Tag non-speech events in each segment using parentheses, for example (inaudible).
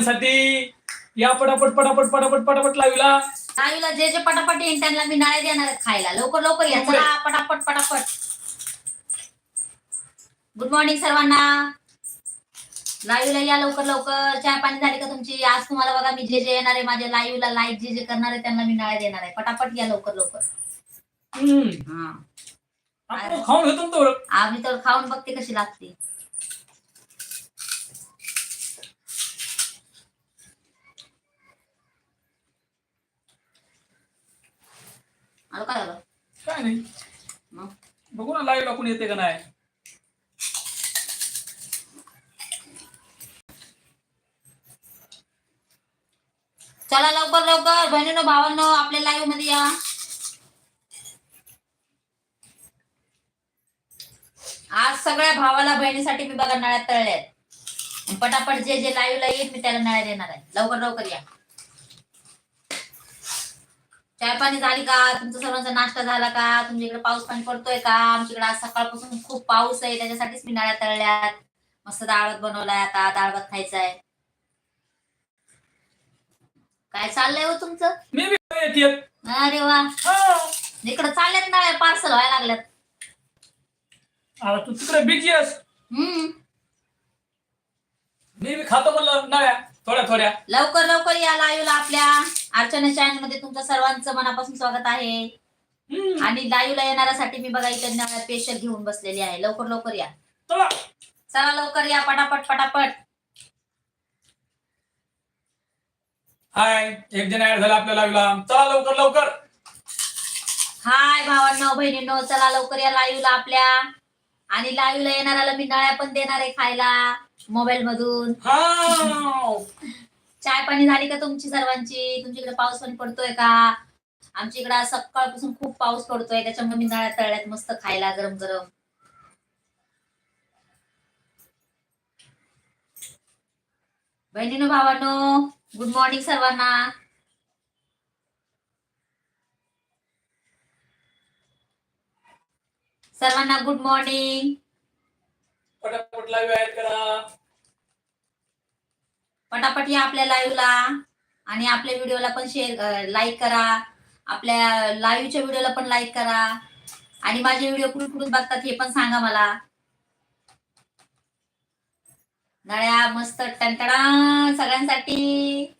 साठी या पटापट पटापट पटापट पटापट लावीला. आईला जे जे पटापट येईन त्यांना मी नाळे देणार आहे खायला. लवकर लवकर या. चला पटापट पटापट. गुड मॉर्निंग सर्वांना. लाईव्हला या लवकर लवकर. चहा पाणी झाली का तुमची? आज तुम्हाला बघा मी जे जे येणार आहे माझ्या लाईव्हला लाईक जे जे करणार आहे त्यांना मी नाळे देणार आहे. पटापट या लवकर लवकर. हम्म. हा. आपण खाऊन घेतो ना आम्ही तर खाऊन बघते कशी लागते. आलो काय झालं? काय नाही. मग? बघू ना लाईव्ह कोण येते का नाही. चला लवकर लवकर. बहिणीनो भावांनो आपल्या लाईव्हमध्ये या. आज सगळ्या भावाला बहिणीसाठी मी बघा नळ्यात तळल्यात. पटापट जे जे लाईव्हला येईल मी त्याला नळ्या देणार आहे. लवकर लवकर या. चाय पाणी झाली का? तुमचा सर्वांचा नाश्ता झाला का? तुमच्या इकडे पाऊस पाणी पडतोय का? आमच्याकडे आज सकाळपासून खूप पाऊस आहे त्याच्यासाठीच मी नळ्या तळल्यात. मस्त डाळ भात बनवलाय आता डाळ भात खायचा आहे काय चाललंय हो तुमचं? मी बी येते. अरे वा. इकडे चालल्यात ना पार्सल व्हायला लागल्यात. आता तू तिकडे बिझी आहेस. हम्म. मी बी खातो म्हणलं नव्या थोड्या थोड्या. लवकर लवकर या लाईव्हला आपल्या. अर्चना चॅनलमध्ये तुमचं सर्वांचं मनापासून स्वागत आहे. हम्म. आणि लाईव्हला येणाऱ्यासाठी मी बघा इथे स्पेशल घेऊन बसलेली आहे. लवकर लवकर या. चला. चला लवकर या पटापट पटापट. हाय एक जण ऍड झाला आपल्या लाईव्हला चला लवकर लवकर. हाय भावांनो बहिणींनो चला लवकर या लाईव्हला आपल्या. आणि लाईव्हला येणाऱ्याला मी नळ्या पण देणार आहे खायला. मोबाईल मधून हा. चाय पाणी झाली का तुमची सर्वांची? तुमच्याकडे पाऊस पाणी पडतोय का? आमच्या इकडे आज सकाळपासून खूप पाऊस पडतोय. त्याच्यामुळे मी नळ्या तळ्यात मस्त खायला गरम गरम बहिणीनो भावांनो गुड मॉर्निंग सर्वांना. सर्वांना गुड मॉर्निंग पटापट लाईव्ह ऍड करा. पटापट या आपल्या लाईव्हला आणि आपल्या व्हिडिओला पण शेअर लाईक करा. आपल्या लाईव्हच्या व्हिडिओला पण लाईक करा. आणि माझे व्हिडिओ कुठून कुठून बघतात हे पण सांगा मला. नळ्या मस्त टणटणा सगळ्यांसाठी.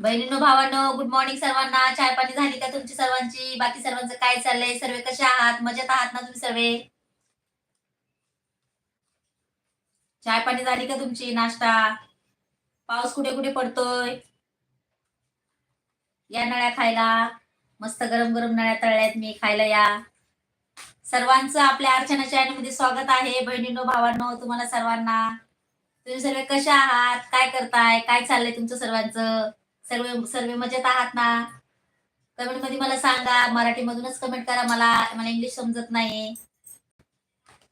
बहिणीनो भावांनो गुड मॉर्निंग सर्वांना. चाय पाणी झाली का तुमची सर्वांची? बाकी सर्वांचं काय चाललंय? सर्व कसे आहात? मजेत आहात ना तुम्ही सर्वे? चाय पाणी झाली का तुमची? नाश्ता? पाऊस कुठे कुठे पडतोय? या नळ्या खायला. मस्त गरम गरम नळ्या तळल्यात मी खायला या. सर्वांचं आपल्या अर्चना चॅनलमध्ये स्वागत आहे. बहिणीनो भावांनो तुम्हाला सर्वांना. तुम्ही सर्व कशा आहात? काय करताय? काय चाललंय तुमचं सर्वांचं? सर्व सर्व मजेत आहात ना? कमेंटमध्ये मला सांगा. मराठीमधूनच कमेंट करा मला. मला इंग्लिश समजत नाही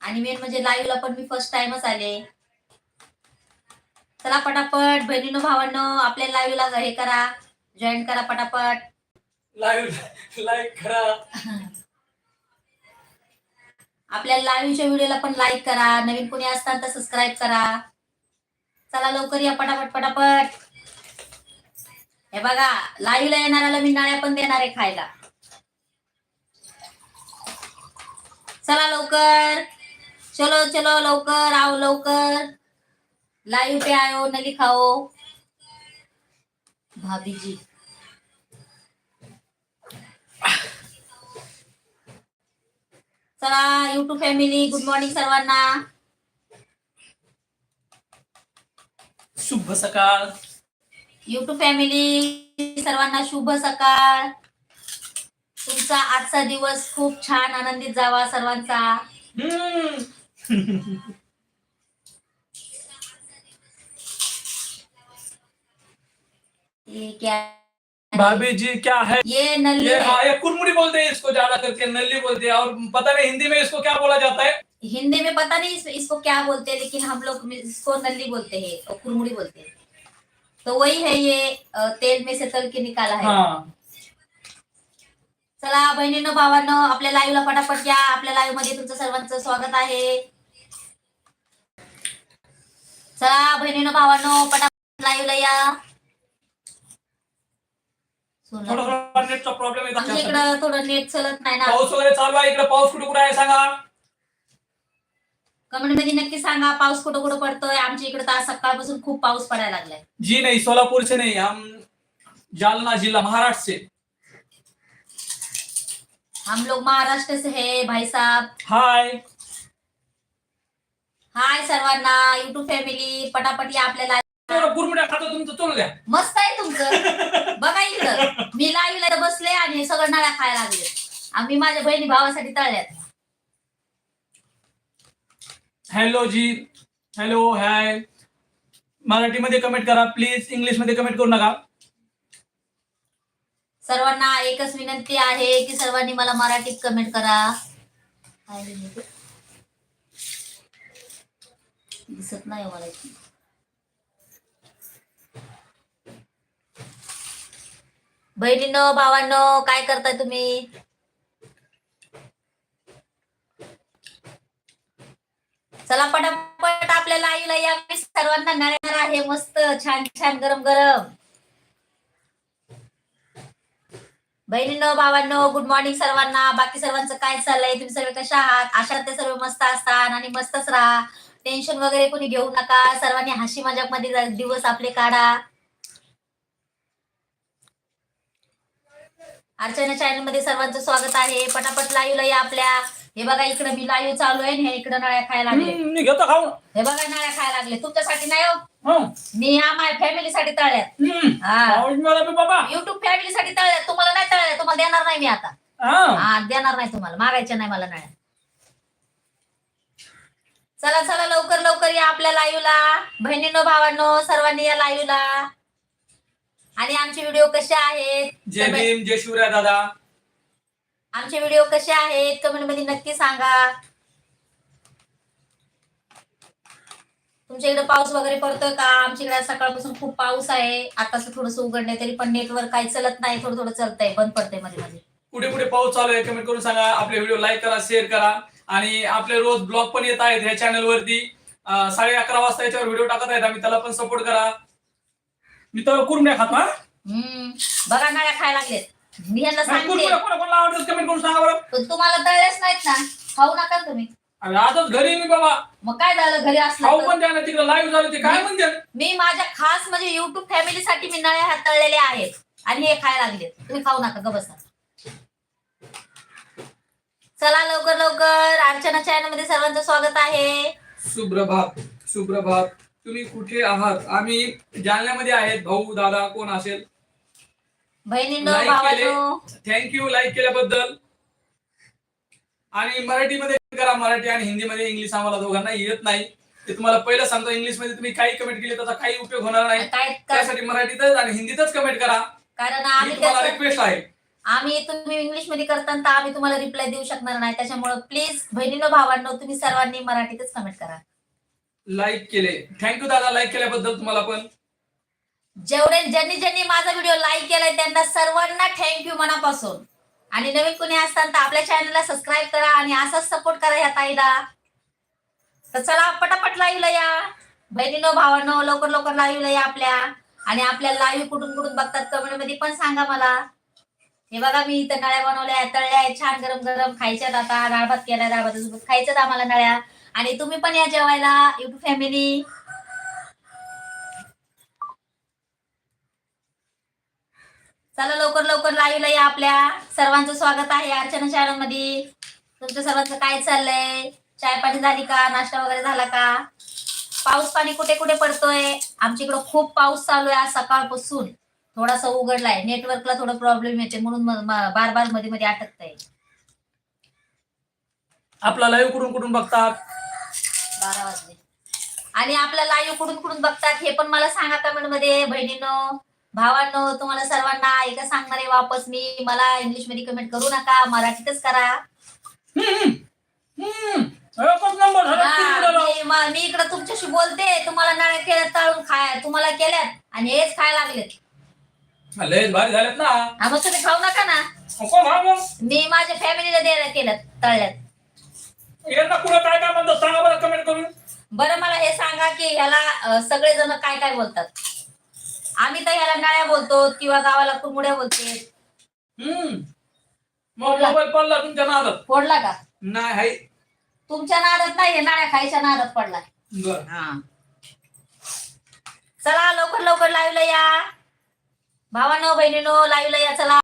आणि मेन म्हणजे लाईव्हला पण मी फर्स्ट टाइमच आले. चला पटापट. बहिणीनो भावांनो आपल्या लाईव्हला हे करा. जॉईन करा पटापट. लाईव्ह लाईक करा. आपल्या लाईव्हच्या व्हिडिओला पण लाईक करा. नवीन कोणी असतात तर सबस्क्राईब करा. चला लवकर या पटापट पटापट. हे बघा लाईव्हला येणाऱ्याला मी नाळ्या पण देणार आहे खायला. चला लवकर. चलो चलो लवकर आओ लवकर. लाईव्ह पे आयो नली खाओ. भाभीजी. चला युट्यूब फॅमिली गुड मॉर्निंग सर्वांना. शुभ सकाळ. युट्यूब फॅमिली सर्वांना शुभ सकाळ. तुमचा आजचा दिवस खूप छान आनंदित जावा सर्वांचा. (laughs) हम्म. क्या? भाभी जी क्या है? ये नल्ली ये हाँ। ये कुरमुड़ी बोलते हैं इसको ज़्यादा करके नल्ली बोलते हैं। और पता नहीं हिंदी में इसको क्या बोला जाता है? हिंदी में पता नहीं इस, इसको क्या बोलते हैं लेकिन हम लोग इसको नल्ली बोलते हैं और कुरमुड़ी बोलते हैं। तो वही है ये तेल में से तल के निकाला है. हाँ. चला बहिणीनं भावांनो आपल्या लाईव्हला पटापट या. आपल्या लाईव्हमध्ये तुमचं सर्वांचं स्वागत आहे. चला बहिणीनं भावांनो पटापट लाईव्हला या. थोडा नेटचा प्रॉब्लेम येत आमच्या असेल. इकडं थोडं नेट चलत नाही ना. पाऊस वगैरे चालू आहे इकडे. पाऊस कुठे कुठे आहे सांगा. कमेंटमध्ये नक्की सांगा पाऊस कुठं कुठं पडतोय? आमच्या इकडे तर आज सकाळपासून खूप पाऊस पडायला लागलाय. जी नहीं सोलापुर से नहीं हम जालना जिला महाराष्ट्र से हम लोग महाराष्ट्र से है भाई साहब. हाय हाय सर्वांना युट्यूब फॅमिली पटापट आपल्याला. गुरमुड्या खातो तुमचं चोल द्या. मस्त आहे तुमचं. बघा इकडं. मी लाईव्हला बसले आणि हे सगळं नळ्या खायला लागले. आम्ही माझ्या बहिणी भावासाठी तळल्यात. हॅलो जी हॅलो हाय मराठीमध्ये कमेंट करा प्लीज इंग्लिशमध्ये कमेंट करू नका. सर्वांना एकच विनंती आहे की सर्वांनी मला मराठीत कमेंट करा. दिसत नाही मला इथे. भावांनो काय करताय तुम्ही? चला पटापट आपल्या आईला या सर्वांना नळणार आहे. मस्त छान छान गरम गरम. बहिणीनो भावांनो गुड मॉर्निंग सर्वांना. बाकी सर्वांचं काय चाललंय? तुम्ही सर्व कशा आहात? आशा ते सर्व मस्त असतात आणि मस्तच राहा. टेन्शन वगैरे कोणी घेऊ नका. सर्वांनी हशी मजाकमध्ये दिवस आपले काढा. अर्चना चॅनलमध्ये सर्वांचं स्वागत आहे. पटापट लाईव्ह या आपल्या. हे बघा इकडे मी लाईव्ह चालू आहे आणि हे इकडे नळ्या खायला लागले. हम्म, मी घेतो खाऊन. हे बघा नळ्या खायला लागले. तुमच्यासाठी नाही हो. हं. मी फॅमिलीसाठी तळल्यात. हम्म. हा. पाऊस मला बी बाबा. युट्यूब फॅमिलीसाठी तळल्यात. तुम्हाला नाही तळल्या तुम्हाला देणार नाही मी आता. हा. हा देणार नाही तुम्हाला. मागायच्या नाही मला नळ्या. चला चला लवकर लवकर या आपल्या लाईव्हला बहिणींनो भावांनो सर्वांनी या लाईव्हला आणि आमचे व्हिडिओ कसे आहेत? जय भीम जय शिवराय दादा. आमचे व्हिडिओ कसे आहेत? कमेंटमध्ये नक्की सांगा. तुमच्या इकडे पाऊस वगैरे पडतोय का? आमच्या इकडे सकाळपासून खूप पाऊस आहे. आताच थोडस उघडलंय तरी पण नेटवर्क काही चलत नाही. थोडं थोडं चलतंय. बंद पडतंयमध्ये मध्ये. कुठे कुठे पाऊस चालू आहे कमेंट करून सांगा. आपले व्हिडिओ लाईक करा शेअर करा. आणि आपले रोज ब्लॉग पण येत आहेत ह्या चॅनल वरती. साडे अकरा वाजता याच्यावर व्हिडिओ टाकत आहेत आम्ही. त्याला पण सपोर्ट करा. मी तर कुरमुड्या खातो हम्म. बघा नळ्या खायला लागलेत. मी यांना सांगते. कुरमुड्या कोणा कोणाला आवडतं कमेंट करून सांगा बरं. पण तुम्हाला तळलेच नाहीत ना. खाऊ नका तुम्ही. अरे आजच घरी मी बाबा. मग काय झालं? घरी खाऊ असलं तर? पण द्या ना तिकडे लाईव्ह झालं ते काय म्हणते? मी माझ्या खास म्हणजे युट्यूब फॅमिलीसाठी मी नळ्या हात तळलेले आहेत. आणि हे खायला लागले. तुम्ही खाऊ नका ग बसा. चला लवकर लवकर. अर्चना चॅनलमध्ये सर्वांचं स्वागत आहे. सुप्रभात सुप्रभात. तुम्ही कुठे आहात? आम्ही जालन्यामध्ये आहेत. भाऊ दादा कोण असेल? बहिणींनो Like भावांनो. थँक्यू लाईक केल्याबद्दल. आणि मराठीमध्ये करा मराठी आणि हिंदीमध्ये इंग्लिश आम्हाला दोघांना येत नाही. ते तुम्हाला पहिलं सांगतो इंग्लिशमध्ये तुम्ही काही कमेंट केली त्याचा काही उपयोग होणार नाही. काय काय- त्यासाठी मराठीतच आणि हिंदीतच कमेंट करा. कारण ही आम्ही तुम्हाला त्याचं- रिक्वेस्ट आहे. आम्ही तुम्ही इंग्लिशमध्ये करताना तर आम्ही तुम्हाला रिप्लाय देऊ शकणार नाही. त्याच्यामुळे प्लीज बहिणीनो भावांनो तुम्ही सर्वांनी मराठीतच कमेंट करा. लाईक केले. थँक्यू दादा. लाईक केल्याबद्दल तुम्हाला पण. जेवढे ज्यांनी ज्यांनी माझा व्हिडिओ लाईक केलाय त्यांना सर्वांना थँक्यू मनापासून. आणि नवीन कोणी असताना तर आपल्या चॅनलला सबस्क्राईब करा आणि असाच सपोर्ट करा ह्या ताईला. तर चला पटापट लाईव्हला या. बहिणीनो भावांनो लवकर लवकर लाईव्हला या आपल्या. आणि आपल्या लाईव्ह कुठून कुठून बघतात कमेंटमध्ये पण सांगा मला. हे बघा मी इथं नळ्या बनवल्या तळल्या आहेत छान गरम गरम खायच्यात आता. डाळभात केला डाळभात खायच्यात आम्हाला नळ्या. आणि तुम्ही पण या जेवायला युट्यूब फॅमिली चला लवकर लवकर लाईव्हला या आपल्या. सर्वांचं स्वागत आहे अर्चना चॅनलमध्ये. तुमचं सर्वांचं काय चाललंय? चाय पाणी झाली का? नाश्ता वगैरे झाला का? पाऊस पाणी कुठे कुठे पडतोय? आमच्या इकडं खूप पाऊस चालू आहे आज सकाळपासून. थोडासा उघडलाय. नेटवर्कला थोडं प्रॉब्लेम येते म्हणून बार बारमध्ये मध्ये अटकतंय. आपला लाईव्ह कुठून कुठून बघतात? बारा वाजले. आणि आपला लाईव्ह कुठून कुठून बघतात हे पण मला सांगा कमेंटमध्ये बहिणीनो. भावांनो तुम्हाला सर्वांना एकच सांगणार आहे वापस मी मला इंग्लिशमध्ये कमेंट करू नका मराठीतच करा. हा. मी इकडे तुमच्याशी बोलते तुम्हाला नळ्या केल्यात तळून खाय तुम्हाला केल्यात आणि हेच खायला लागलेत. भारी झालेत ना. हा मग तुम्ही खाऊ नका ना. मग. मी माझ्या फॅमिलीला द्यायला केल्यात तळल्यात. यांना कुठं काय काय म्हणतात सांगा बरं कमेंट करून. बरं मला हे सांगा की ह्याला सगळेजण काय काय बोलतात. आम्ही तर ह्याला नळ्या बोलतो किंवा गावाला कुरमुड्या बोलते. हम्म. मग मोबाईल पडला तुमच्या नादात. फोडला का? नाही हाय तुमच्या नादात नाही हे नाळ्या खायच्या नादात पडलाय बर. चला लवकर लवकर लाईव्हला या. भावानो बहिणीनो लाईव्हला या चला.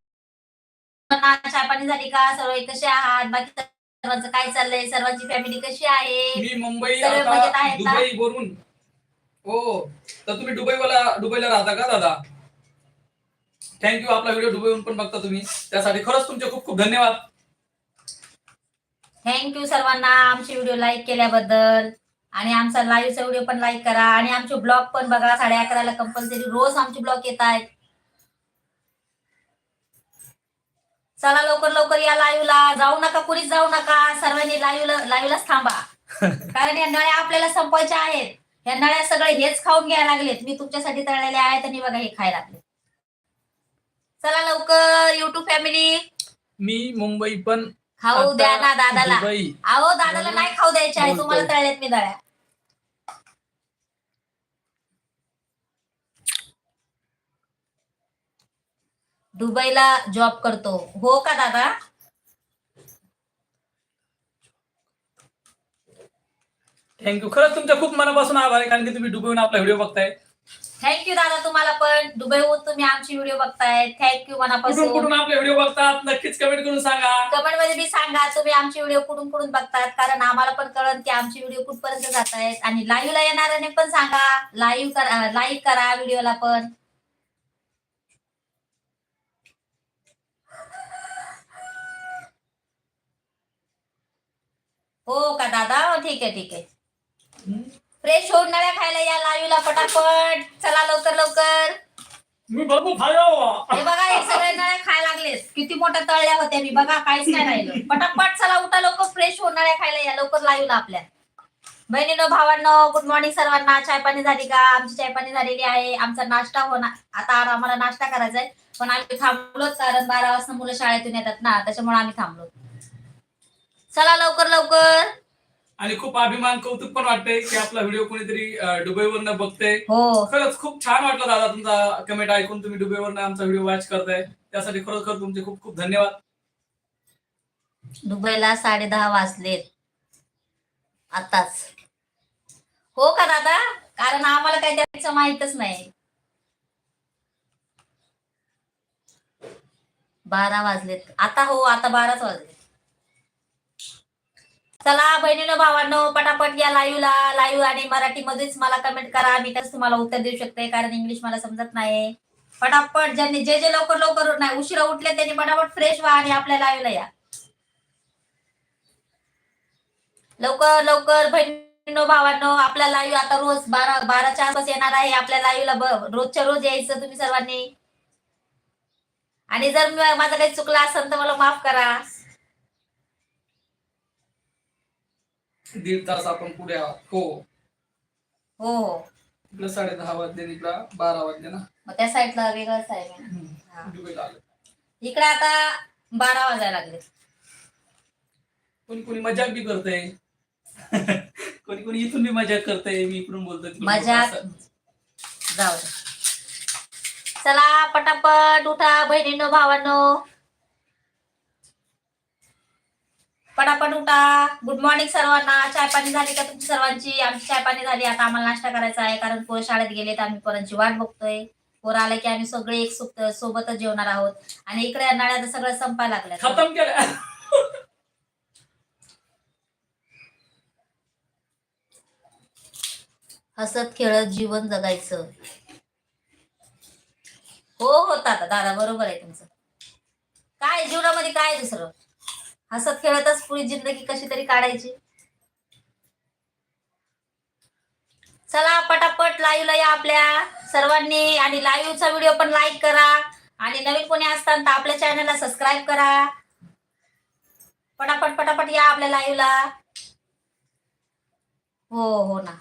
चहा पाणी झाली का? सर्व कसे आहात? बाकी सर्वांचं काय चाललंय? सर्वांची फॅमिली कशी आहे? मी मुंबई मजेत आता आहेत ना? दुबई वरून हो. तर तुम्ही दुबईवाला दुबईला राहता का दादा? थँक्यू आपला व्हिडिओ दुबईवरून पण बघता तुम्ही. त्यासाठी खरंच तुमचे खूप खूप धन्यवाद. थँक्यू सर्वांना आमचे व्हिडिओ लाईक केल्याबद्दल. आणि आमचा लाईव्हचा व्हिडिओ पण लाईक करा. आणि आमचे ब्लॉग पण बघा. साडे अकराला कंपल्सरी रोज आमचे ब्लॉग येत आहेत. चला लवकर लवकर या लाईव्हला जाऊ नका कुणीच जाऊ नका. सर्वांनी लाईव्हला लाईव्हलाच थांबा. (laughs) कारण या नळ्या आपल्याला संपवायच्या आहेत. या नळ्या सगळे हेच खाऊन घ्यायला लागलेत. मी तुमच्यासाठी तळलेले आहेत आणि बघा हे खायला लागले चला लवकर युट्यूब फॅमिली मी मुंबई पण खाऊ द्या ना दादाला. दुबई. अहो दादाला नाही खाऊ द्यायचे आहे. तुम्हाला बोलतोय. तळलेत मी दळ्या दुबईला जॉब करतो. हो का दादा? थँक्यू खरंच तुमच्या खूप मनापासून आभार आहे कारण की तुम्ही दुबईहून आपला व्हिडिओ बघताय. थँक्यू दादा तुम्हाला पण. दुबईहून तुम्ही आमची व्हिडिओ बघताय. थँक्यू कुठून मनापासून. कुठून आपले व्हिडिओ बघतात नक्कीच कमेंट करून सांगा. कमेंटमध्ये बी सांगा तुम्ही आमची व्हिडिओ कुठून कुठून बघतात कारण आम्हाला पण कळत की आमची व्हिडिओ कुठपर्यंत जात आहेत आणि लाईव्हला येणाऱ्याने पण सांगा. लाईव्ह करा लाईक करा व्हिडिओला पण. हो का दादा? हो, ठीक आहे ठीक आहे. फ्रेश होऊन नळ्या खायला या लाईव्हला पटापट. चला लवकर लवकर. मी भरपूर खायो हे बघा हे सगळे नळ्या खायला लागलेत. किती मोठ्या तळल्या होत्या मी. बघा काहीच नाही राहिलं. पटापट चला उठा लवकर. फ्रेश होऊन नळ्या खायला या. लवकर लाईव्हला आपल्या. बहिणीनो भावांनो गुड मॉर्निंग सर्वांना. चाय पाणी झाली का? आमची चाय पाणी झालेली आहे. आमचा नाश्ता होणार. आता आम्हाला नाश्ता करायचा आहे पण आम्ही थांबलोच. कारण बारा वाजता मुलं शाळेतून येतात ना. त्याच्यामुळे आम्ही थांबलो. चला लवकर लवकर. आणि खूप अभिमान कौतुक पण वाटतंय की आपला व्हिडिओ कोणीतरी अं, दुबईवरनं बघतंय. हो. खरंच खूप छान वाटलं दादा तुमचा कमेंट ऐकून तुम्ही दुबईवरनं आमचा व्हिडिओ वॉच करताय. त्यासाठी खरोखर तुमचे खूप खूप धन्यवाद. दुबईला साडे दहा वाजलेत आताच. हो का दादा? कारण आम्हाला काही त्याचं माहितच नाही. बारा वाजलेत. आता हो आता बाराच वाजले. चला बहिणीनो भावांनो पटापट या लाईव्हला लाईव्ह आणि मराठी मध्येच मला कमेंट करा. मी कसं तुम्हाला उत्तर देऊ शकते कारण इंग्लिश मला समजत नाही पटापट ज्यांनी जे जे लवकर लवकर नाही उशिरा उठले त्यांनी पटापट फ्रेश व्हा आणि आपल्या लाईव्हला या. लवकर लवकर बहिणीनो भावांनो आपल्या लाईव्ह आता रोज बारा बाराच्या आसपास येणार आहे. आपल्या लाईव्हला रोजच्या रोज यायचं तुम्ही सर्वांनी. आणि जर माझं काही चुकलं असेल तर मला माफ करा. दीड तास आपण पुढे आहोत. हो. हो हो. इकडे साडे दहा वाजले इकडं बारा वाजले ना. मग त्या साईडला. हा. दुबईला आलं? इकडे आता बारा वाजायला लागले. कोणी कोणी मजाक बी करतय. (laughs) कोणी कोणी इथून बी मजाक करतय. मी इकडून बोलतोय तिकडून मजाक? असं. जाऊ दे. चला पटापट उठा बहिणीनो भावांनो. पटापट उठा. गुड मॉर्निंग सर्वांना. चाय पाणी झाली का तुमची सर्वांची? आमची चाय पाणी झाली. आता आम्हाला नाश्ता करायचा आहे कारण पोरं शाळेत गेलेत. आम्ही पोरांची वाट बघतोय. पोरं आले की आम्ही सगळे एक सोबत सोबतच जेवणार आहोत. आणि इकडे नळ्यात सगळं संपायला लागलं खतम केलं. हसत खेळत जीवन जगायचं. हो हो दादा दादा बरोबर आहे तुमचं. काय जीवनामध्ये काय दुसरं? हसत खेळतच पुरी जिंदगी कशी तरी काढायची. चला पटापट लाईव्हला या आपल्या सर्वांनी आणि लाईव्हचा व्हिडिओ पण लाईक करा. आणि नवीन कोणी असताना तर आपल्या चॅनलला सबस्क्राईब करा. पटापट पटापट या आपल्या लाईव्हला हो हो ना.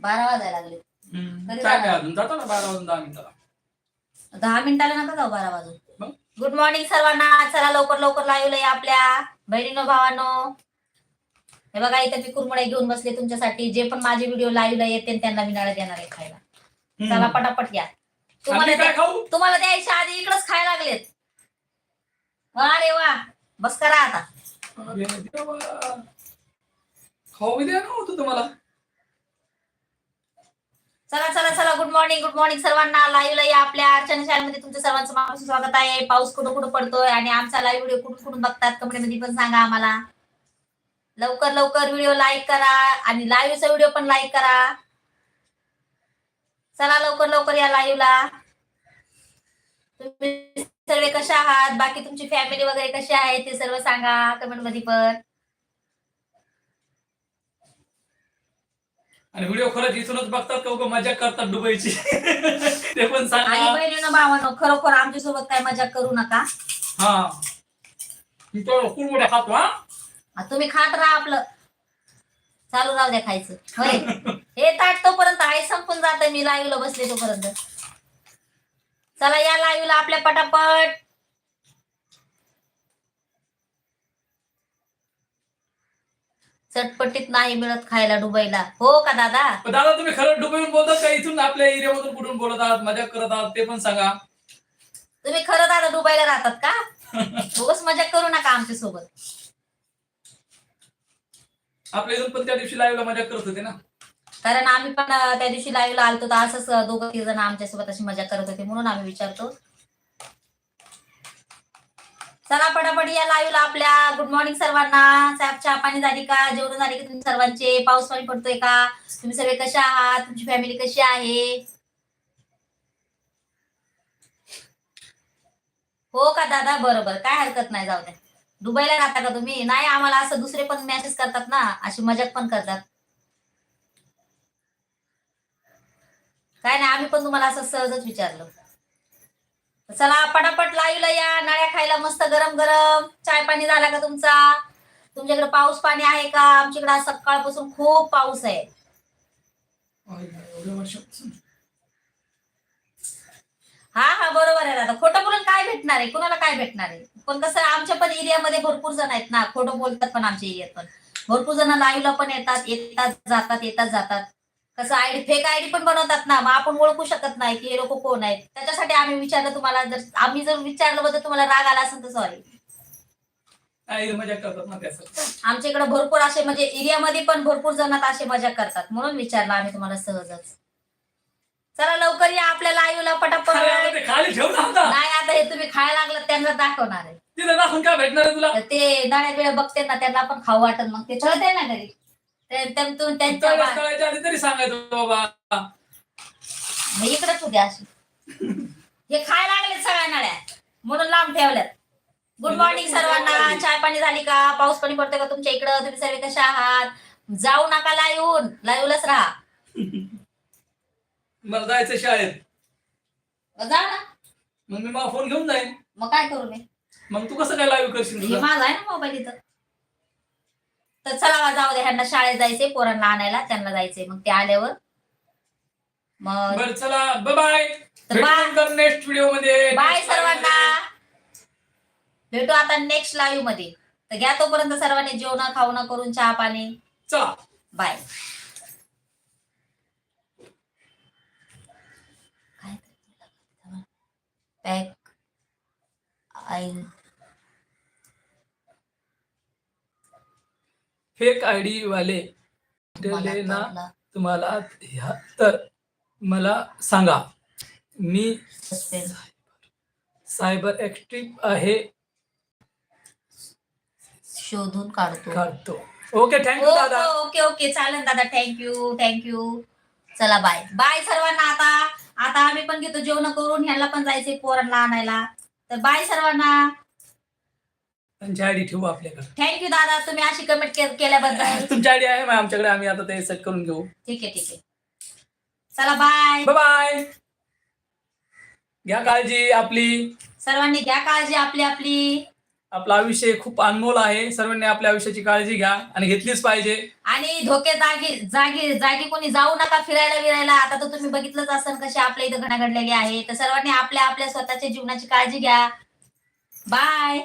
बारा वाजायला लागले. कधी जातो ना बारा वाजून दहा मिनिटाला. दहा मिनिटाला नका जाऊ बारा वाजून? गुड मॉर्निंग सर्वांना. चला लवकर लवकर लाईव्हला या आपल्या बहिणीनो भावांनो. हे बघा इथे मी कुरमुड्या घेऊन बसले तुमच्यासाठी. जे पण माझे व्हिडिओ लाईव्हला येते त्यांना मी देणार आहे खायला. चला. पटापट या. तुम्हाला मी द्या- खाऊ? तुम्हाला द्यायच्या आधी इकडच खायला लागलेत. अरे वा. बस करा आता. अरे देवा. खाऊ द्या ना होतं तुम्हाला. चला चला चला गुड मॉर्निंग गुड मॉर्निंग सर्वांना. लाईव्हला या आपल्या अर्चना शाळेमध्ये तुमचं सर्वांचं मनापासून स्वागत आहे. पाऊस कुठं कुठं पडतोय आणि आमचा लाईव्ह व्हिडिओ कुठून कुठून बघतात कमेंटमध्ये पण सांगा आम्हाला. लवकर लवकर व्हिडिओ लाईक करा आणि लाईव्हचा व्हिडिओ पण लाईक करा. चला लवकर लवकर या लाईव्हला तुम्ही सर्व कशा आहात? बाकी तुमची फॅमिली वगैरे कशी आहे? ते सर्व सांगा कमेंटमध्ये पण. आणि व्हिडिओ खरंच इथूनच बघतात का उगा मजा करतात दुबईची? (laughs) ते पण आणि सांगा बहिणीनं भावानं खरोखर आमच्यासोबत काय मजा करू नका. हा. तो कुरमुड्या खातो हा? आ, तुम्ही खात राहा आपलं. चालू राहू द्या खायचं. होय. (laughs) हे ताट तोपर्यंत आहे संपून जात मी लाईव्हला बसले तोपर्यंत. चला या लाईव्हला आपल्या पटापट. चटपटीत नाही मिळत खायला दुबईला हो का दादा? पण दादा तुम्ही खरं दुबईहून बोलतात का? इथून आपल्या एरियामधून कुठून बोलत आहात? मजा करत आहात? ते पण सांगा. तुम्ही खरं दादा दुबईला राहतात का? (laughs) उगाच मजा करू नका आमच्यासोबत. आपल्या इथून पण त्या दिवशी लाईव्हला मजा करत होते ना? कारण आम्ही पण अं, त्या दिवशी लाईव्हला आलतो. तर असंच दोघं तिघ जण आमच्यासोबत अशी मजा करत होते म्हणून आम्ही विचारतो. चला पटापट या लाईव्हला आपल्या गुड मॉर्निंग सर्वांना. साहेब चहा पाणी झाली का? जेवण झाली का तुम्ही सर्वांचे? पाऊस पाणी पडतोय का? तुम्ही सगळे कसे आहात? तुमची फॅमिली कशी आहे? हो का दादा? बरोबर. काय हरकत नाही जाऊ द्या दुबईला राहता का तुम्ही? नाही आम्हाला असं दुसरे पण मेसेज करतात ना. अशी मजाक पण करतात. काय नाही आम्ही पण तुम्हाला असं सहजच विचारलं. चला पटापट लाईव्हला या नळ्या खायला मस्त गरम गरम चाय पाणी झाला का तुमचा? तुमच्याकडे पाऊस पाणी आहे का? आमच्याकडे सकाळपासून खूप पाऊस आहे. हा हा बरोबर आहे दादा. खोटं बोलून काय भेटणार आहे? कुणाला काय भेटणार आहे? पण कसं आमच्या पण एरियामध्ये भरपूर जण आहेत ना. खोटं बोलतात पण आमच्या एरियात पण. भरपूर जण लाईव्हला पण येतात येतात जातात येतात जातात. कसं आयडी फेक आयडी पण बनवतात ना मग आपण ओळखू शकत नाही की हे लोक कोण आहेत. त्याच्यासाठी आम्ही विचारलं तुम्हाला जर आम्ही जर विचारलं बद्दल तुम्हाला राग आला असेल तर सॉरी नाही मजा करतात ना त्यासाठी आमच्या इकडे भरपूर असे म्हणजे एरियामध्ये पण भरपूर जण असे मजा करतात. म्हणून विचारलं आम्ही तुम्हाला सहजच. चला लवकर या आपल्या लाईव्हला पटापट. खाली ठेव नाही आता हे तुम्ही खायला लागलं त्यांना दाखवणार आहे. तिथे दाखवून काय भेटणार आहे तुला? तर ते नाण्या वेळ बघते ना त्यांना पण खाऊ वाटत मग ते. ठरते ना घरी. ते- ते- तू- त्यांच्या त्यावेळेस बा- कळायच्या आधी तरी सांगायचं बाबा. मग इकडेच होते अशी. हे खायला लागले सगळ्या नळ्या. म्हणून लांब ठेवल्यात. गुड मॉर्निंग सर्वांना. चाय पाणी झाली का? पाऊस पाणी पडतोय का तुमच्या इकडं? तुम्ही सर्व कशा आहात? जाऊ नका लाईव्ह लाईव्हलाच राहा. मला जायचं शाळेत. जा ना. मग मी मला फोन घेऊन जाईन. मग काय करू मी? मग तू कसं काय लाईव्ह करशील हे? माझा आहे ना मोबाईल इथं. तर चला जाऊ दे ह्यांना शाळेत जायचंय पोरांना आणायला त्यांना जायचंय. मग ते आल्यावर मग बरं चला बाय तर नेक्स्ट व्हिडिओमध्ये. बाय सर्वांना. भेटू आता नेक्स्ट लाईव्हमध्ये. तर घ्या तोपर्यंत सर्वांनी जेवण खावणं करून चहा पाणी. चला. बाय पॅक आय फेक आयडी वाले दिले ना तुम्हाला ह्या तर मला सांगा. मी सायबर ऍक्टिव्ह आहे. शोधून काढतो. काढतो. ओके थँक्यू दादा. ओके ओके चालेल दादा. थँक्यू थँक्यू चला बाय बाय सर्वांना आता. आता आम्ही पण घेतो. जेवण करून ह्याला पण जायचंय पोरांना आणायला. तर बाय सर्वांना. त्यांची आयडी ठेवू आपल्याकडे. थँक्यू दादा तुम्ही अशी कमेंट केल्याबद्दल. (laughs) तुमची आयडी आहे मग आमच्याकडे आम्ही आता ते सेट करून घेऊ. ठीक आहे ठीक आहे. चला बाय बाय घ्या काळजी आपली. सर्वांनी घ्या काळजी आपली आपली. आपलं आयुष्य खूप अनमोल आहे. सर्वांनी आपल्या आयुष्याची काळजी घ्या आणि घेतलीच पाहिजे. आणि धोके जागी जागी जागी कोणी जाऊ नका फिरायला विरायला. आता तर तुम्ही बघितलंच असेल कशी आपल्या इथं घडना घडलेली आहे. तर सर्वांनी आपल्या आपल्या स्वतःच्या जीवनाची काळजी घ्या. बाय